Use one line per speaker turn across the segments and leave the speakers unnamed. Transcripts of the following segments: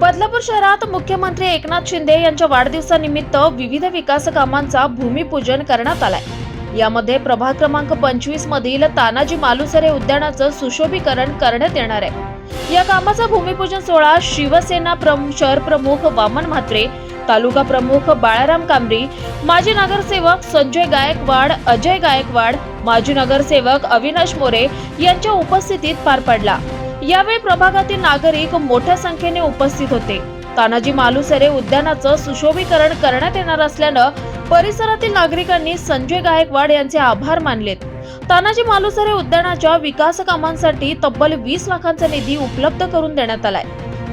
शहरात मुख्यमंत्री एकनाथ शिंदे यांच्या वाढदिवसानिमित्त विविध विकास कामांचा भूमिपूजन करण्यात आलाय. यामध्ये प्रभाग क्रमांक पंचवीस मधील तानाजी मालुसरे उद्यानाचं सुशोभीकरण करण्यात येणार आहे. या कामाचा भूमिपूजन सोहळा शिवसेना प्रम शहर प्रमुख वामन म्हात्रे तालुका प्रमुख बाळाराम कांबरी माजी नगरसेवक संजय गायकवाड अजय गायकवाड माजी नगरसेवक अविनाश मोरे यांच्या उपस्थितीत पार पडला. यावेळी प्रभागातील नागरिक मोठ्या संख्येने उपस्थित होते. तानाजी मालुसरे उद्यानाचं सुशोभीकरण करण्यात येणार असल्यानं परिसरातील नागरिकांनी संजय गायकवाड यांचे आभार मानलेत. तानाजी मालुसरे उद्यानाच्या विकास कामांसाठी तब्बल वीस लाखांचा निधी उपलब्ध करून देण्यात आलाय.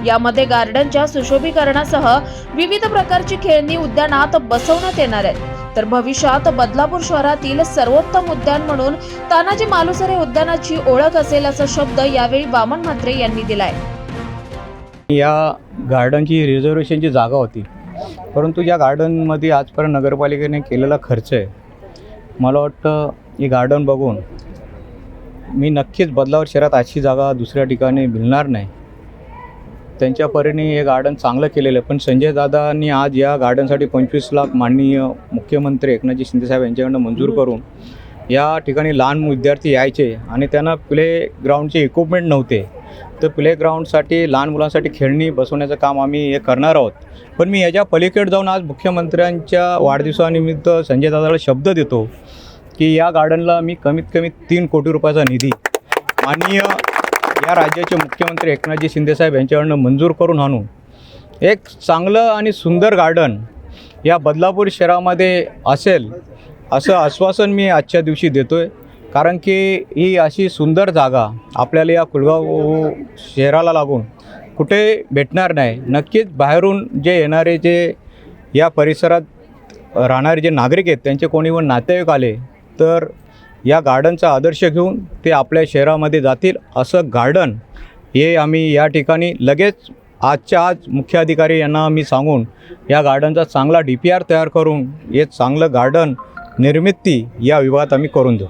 यामध्ये गार्डनच्या सुशोभीकरणासह विविध प्रकारची खेळणी उद्यानात बसवण्यात येणार आहेत. तर भविष्यात बदलापूर शहरातील सर्वोत्तम उद्यान म्हणून तानाजी मालुसरे उद्यानाची ओळख असेल असा शब्द यावेळी वामन म्हात्रे यांनी दिलाय.
या गार्डनची रिझर्वेशनची जागा होती. परंतु या गार्डनमध्ये आजपर्यंत नगरपालिकेने केलेला खर्च आहे. मला वाटतं ही गार्डन बघून मी नक्कीच बदलावर शहरात अशी जागा दुसऱ्या ठिकाणी मिळणार नाही. त्यांच्या परीने हे गार्डन चांगलं केलेलं आहे. पण संजय दादांनी आज या गार्डनसाठी पंचवीस लाख माननीय मुख्यमंत्री एकनाथजी शिंदेसाहेब यांच्याकडनं मंजूर करून या ठिकाणी लहान विद्यार्थी यायचे आणि त्यांना प्ले ग्राउंडचे इक्विपमेंट नव्हते. तर प्ले ग्राउंडसाठी लहान मुलांसाठी खेळणी बसवण्याचं काम आम्ही हे करणार आहोत. पण मी याच्या पलीकडे जाऊन आज मुख्यमंत्र्यांच्या वाढदिवसानिमित्त संजय दादाला शब्द देतो की या गार्डनला मी कमीत कमी तीन कोटी रुपयाचा निधी माननीय या राज्याचे मुख्यमंत्री एकनाथजी शिंदेसाहेब यांच्याकडनं मंजूर करून आणून एक चांगलं आणि सुंदर गार्डन या बदलापूर शहरामध्ये असेल असं आश्वासन मी आजच्या दिवशी देतो आहे कारण की ही अशी सुंदर जागा आपल्याला या कुलगाव शहराला लागून कुठे भेटणार नाही. नक्कीच बाहेरून जे येणारे जे या परिसरात राहणारे जे नागरिक आहेत त्यांचे कोणी व नातेवाईक आले तर या गार्डनचा आदर्श घेऊन ते आपल्या शहरामध्ये जातील. असं गार्डन हे आम्ही या ठिकाणी लगेच आजच्या आज मुख्याधिकारी यांना आम्ही सांगून या गार्डनचा चांगला डी पी आर तयार करून हे चांगलं गार्डन निर्मिती या विभागात आम्ही करून देऊ.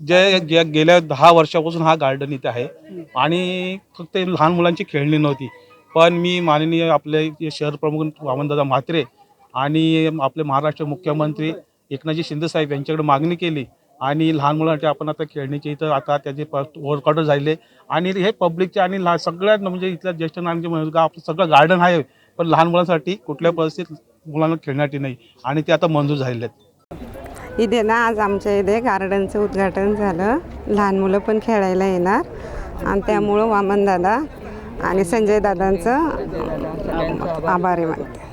जे जे गेल्या दहा वर्षापासून हा गार्डन इथे आहे आणि फक्त लहान मुलांची खेळणी नव्हती. पण मी माननीय आपले शहर प्रमुख वामनदादा म्हात्रे आणि आपले महाराष्ट्र मुख्यमंत्री एकनाथजी शिंदेसाहेब यांच्याकडे मागणी केली आणि लहान मुलांसाठी आपण आता खेळण्याचे इथं आता त्याचे वर्क झाले. आणि हे पब्लिकचे आणि लहान सगळ्यात म्हणजे इथल्या ज्येष्ठ नागरिक म्हणजे आपलं सगळं गार्डन आहे पण लहान मुलांसाठी कुठल्या परिस्थितीत मुलांना खेळण्यासाठी नाही. आणि ते आता मंजूर झालेले आहेत.
इथे ना आज आमच्या इथे गार्डनचं उद्घाटन झालं. लहान मुलं पण खेळायला येणार. आणि त्यामुळं वामन दादा आणि संजय दादांचं आभारी मानते.